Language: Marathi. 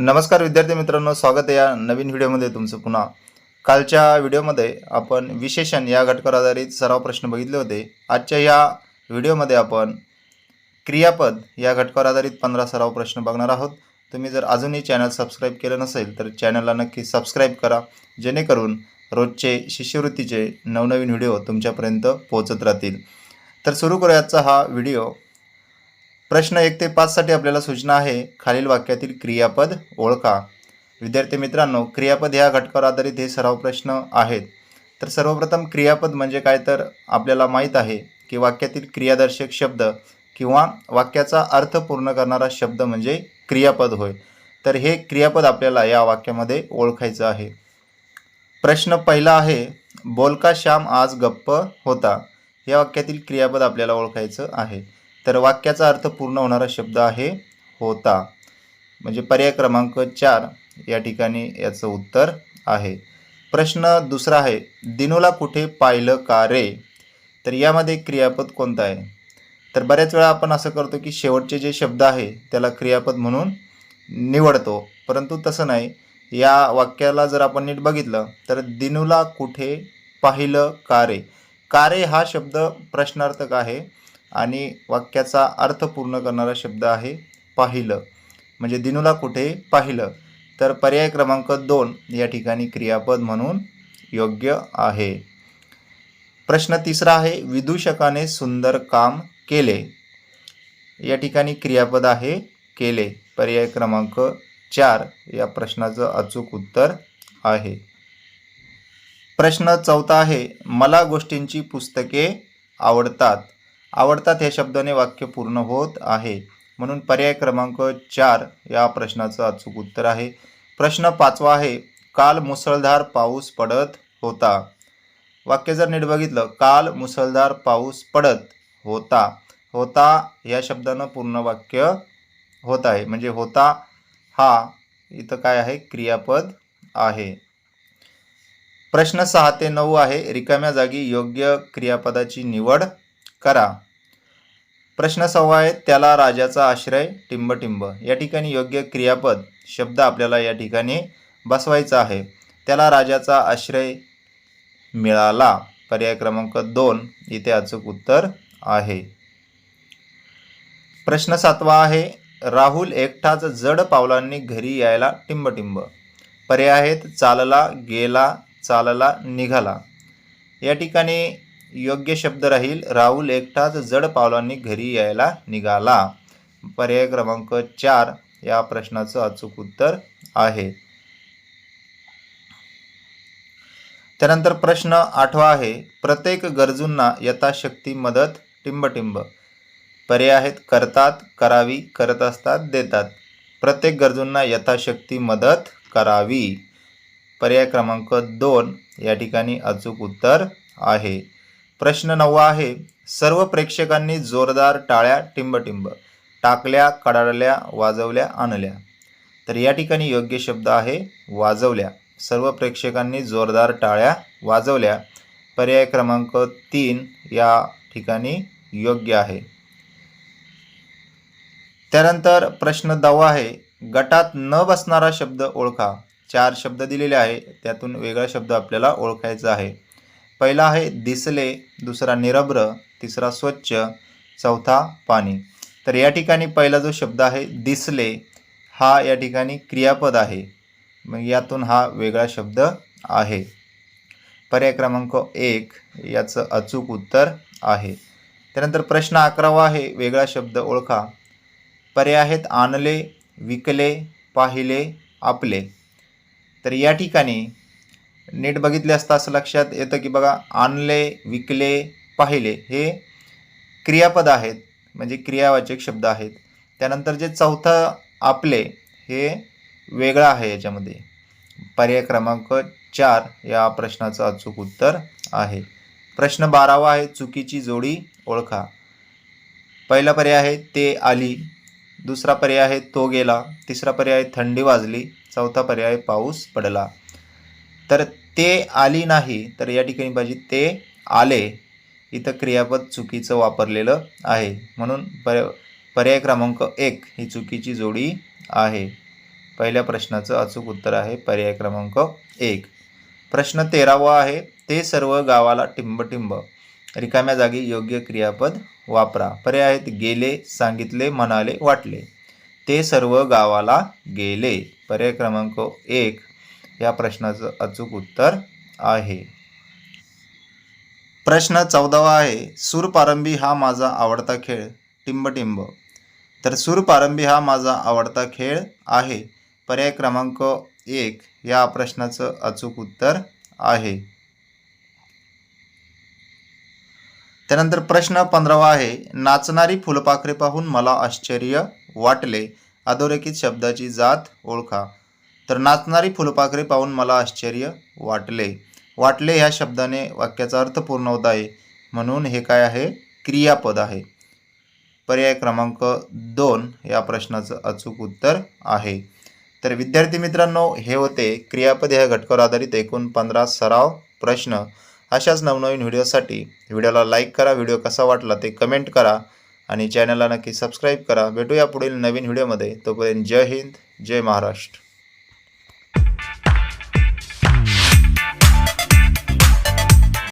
नमस्कार विद्यार्थी मित्रांनो स्वागत आहे या नवीन व्हिडिओमध्ये तुमचं पुन्हा. कालच्या व्हिडिओमध्ये आपण विशेषण या घटकावर आधारित सराव प्रश्न बघितले होते. आजच्या या व्हिडिओमध्ये आपण क्रियापद या घटकावर आधारित पंधरा सराव प्रश्न बघणार आहोत. तुम्ही जर अजूनही चॅनल सबस्क्राईब केलं नसेल तर चॅनलला नक्की सबस्क्राईब करा जेणेकरून रोजचे शिष्यवृत्तीचे नवनवीन व्हिडिओ तुमच्यापर्यंत पोहोचत राहतील. तर सुरू करूयाचा हा व्हिडिओ. प्रश्न एक ते पाचसाठी आपल्याला सूचना आहे. खालील वाक्यातील क्रियापद ओळखा. विद्यार्थी मित्रांनो क्रियापद ह्या घटकावर आधारित हे सराव प्रश्न आहेत. तर सर्वप्रथम क्रियापद म्हणजे काय तर आपल्याला माहीत आहे की वाक्यातील क्रियादर्शक शब्द किंवा वाक्याचा अर्थ पूर्ण करणारा शब्द म्हणजे क्रियापद होय. तर हे क्रियापद आपल्याला या वाक्यामध्ये ओळखायचं आहे. प्रश्न पहिला आहे बोलका श्याम आज गप्प होता. या वाक्यातील क्रियापद आपल्याला ओळखायचं आहे. तर वाक्याचा अर्थ पूर्ण होणारा शब्द आहे होता. म्हणजे पर्याय क्रमांक चार या ठिकाणी याचं उत्तर आहे. प्रश्न दुसरा आहे दिनूला कुठे पाहिलं का रे? तर यामध्ये क्रियापद कोणतं आहे? तर बऱ्याच वेळा आपण असं करतो की शेवटचे जे शब्द आहे त्याला क्रियापद म्हणून निवडतो. परंतु तसं नाही. या वाक्याला जर आपण नीट बघितलं तर दिनूला कुठे पाहिलं का रे? का रे हा शब्द प्रश्नार्थक आहे. आणि वाक्याचा अर्थ पूर्ण करणारा शब्द आहे पाहिलं. म्हणजे दिनूला कुठे पाहिलं? तर पर्याय क्रमांक दोन या ठिकाणी क्रियापद म्हणून योग्य आहे. प्रश्न तिसरा आहे विदूषकाने सुंदर काम केले. या ठिकाणी क्रियापद आहे केले. पर्याय क्रमांक चार या प्रश्नाचं अचूक उत्तर आहे. प्रश्न चौथा आहे मला गोष्टींची पुस्तके आवडतात. आवडतात या शब्दाने वाक्य पूर्ण होत आहे. म्हणून पर्याय क्रमांक चार या प्रश्नाचं अचूक उत्तर आहे. प्रश्न पाचवा आहे काल मुसळधार पाऊस पडत होता. वाक्य जर नीट बघितलं काल मुसळधार पाऊस पडत होता. होता या शब्दानं पूर्ण वाक्य होत आहे. म्हणजे होता हा इथं काय आहे? क्रियापद आहे. प्रश्न सहा ते नऊ आहे रिकाम्या जागी योग्य क्रियापदाची निवड करा. प्रश्न सव्वा आहे त्याला राजाचा आश्रय टिंबटिंब. या ठिकाणी योग्य क्रियापद शब्द आपल्याला या ठिकाणी बसवायचा आहे. त्याला राजाचा आश्रय मिळाला. पर्याय क्रमांक दोन इथे अचूक उत्तर आहे. प्रश्न सातवा आहे राहुल एकटाच जड पावलांनी घरी यायला टिंबटिंब. पर्याय आहेत चालला गेला चालला निघाला. या ठिकाणी योग्य शब्द राहील. राहुल एकटाच जड पावलांनी घरी यायला निघाला. पर्याय क्रमांक चार या प्रश्नाचं अचूक उत्तर आहे. त्यानंतर प्रश्न आठवा आहे. प्रत्येक गरजूंना यथाशक्ती मदत टिंबटिंब. पर्याय आहेत करतात करावी करत असतात देतात. प्रत्येक गरजूंना यथाशक्ती मदत करावी. पर्याय क्रमांक दोन या ठिकाणी अचूक उत्तर आहे. प्रश्न नववा आहे सर्व प्रेक्षकांनी जोरदार टाळ्या टिंबटिंब टाकल्या कडाडल्या वाजवल्या आणल्या. तर या ठिकाणी योग्य शब्द आहे वाजवल्या. सर्व प्रेक्षकांनी जोरदार टाळ्या वाजवल्या. पर्याय क्रमांक तीन या ठिकाणी योग्य आहे. त्यानंतर प्रश्न दहावा आहे गटात न बसणारा शब्द ओळखा. चार शब्द दिलेले आहे त्यातून वेगळा शब्द आपल्याला ओळखायचा आहे. पहिला आहे दिसले दुसरा निरभ्र तिसरा स्वच्छ चौथा पाणी. तर या ठिकाणी पहिला जो शब्द आहे दिसले हा या ठिकाणी क्रियापद आहे. मग यातून हा वेगळा शब्द आहे. पर्याय क्रमांक एक याचं अचूक उत्तर आहे. त्यानंतर प्रश्न अकरावा आहे वेगळा शब्द ओळखा. पर्याय आहेत आणले विकले पाहिले आपले. तर या ठिकाणी नीट बघितले असता असं लक्षात येतं की बघा आणले विकले पाहिले हे क्रियापद आहेत म्हणजे क्रियावाचक शब्द आहेत. त्यानंतर जे चौथं आपले हे वेगळं आहे याच्यामध्ये. पर्याय क्रमांक चार या प्रश्नाचं अचूक उत्तर आहे. प्रश्न बारावा आहे चुकीची जोडी ओळखा. पहिला पर्याय आहे ते आली. दुसरा पर्याय आहे तो गेला. तिसरा पर्याय थंडी वाजली. चौथा पर्याय पाऊस पडला. तर ते आली नाही तर या ठिकाणी पाहिजे ते आले. इथं क्रियापद चुकीचं वापरलेलं आहे. म्हणून पर पर्याय क्रमांक एक ही चुकीची जोडी आहे. पहिल्या प्रश्नाचं अचूक उत्तर आहे पर्याय क्रमांक एक. प्रश्न तेरावा आहे ते सर्व गावाला टिंबटिंब. रिकाम्या जागी योग्य क्रियापद वापरा. पर्याय आहेत गेले सांगितले म्हणाले वाटले. ते सर्व गावाला गेले. पर्याय क्रमांक एक या प्रश्नाचं अचूक उत्तर आहे. प्रश्न चौदावा आहे सूरपारंबी हा माझा आवडता खेळ टिंबटिंब. तर सूरपारंबी हा माझा आवडता खेळ आहे. पर्याय क्रमांक एक या प्रश्नाचं अचूक उत्तर आहे. त्यानंतर प्रश्न पंधरावा आहे नाचणारी फुलपाखरे पाहून मला आश्चर्य वाटले. अधोरेखित शब्दाची जात ओळखा. तर नाचणारी फुलपाखरे पाहून मला आश्चर्य वाटले. वाटले ह्या शब्दाने वाक्याचा अर्थ पूर्ण होत आहे. म्हणून हे काय आहे? क्रियापद आहे. पर्याय क्रमांक दोन या प्रश्नाचं अचूक उत्तर आहे. तर विद्यार्थी मित्रांनो हे होते क्रियापद ह्या घटकावर आधारित एकूण पंधरा सराव प्रश्न. अशाच नवनवीन व्हिडिओसाठी व्हिडिओला लाईक करा व्हिडिओ कसा वाटला ते कमेंट करा आणि चॅनलला नक्की सबस्क्राईब करा. भेटूया पुढील नवीन व्हिडिओमध्ये. तोपर्यंत जय हिंद जय महाराष्ट्र.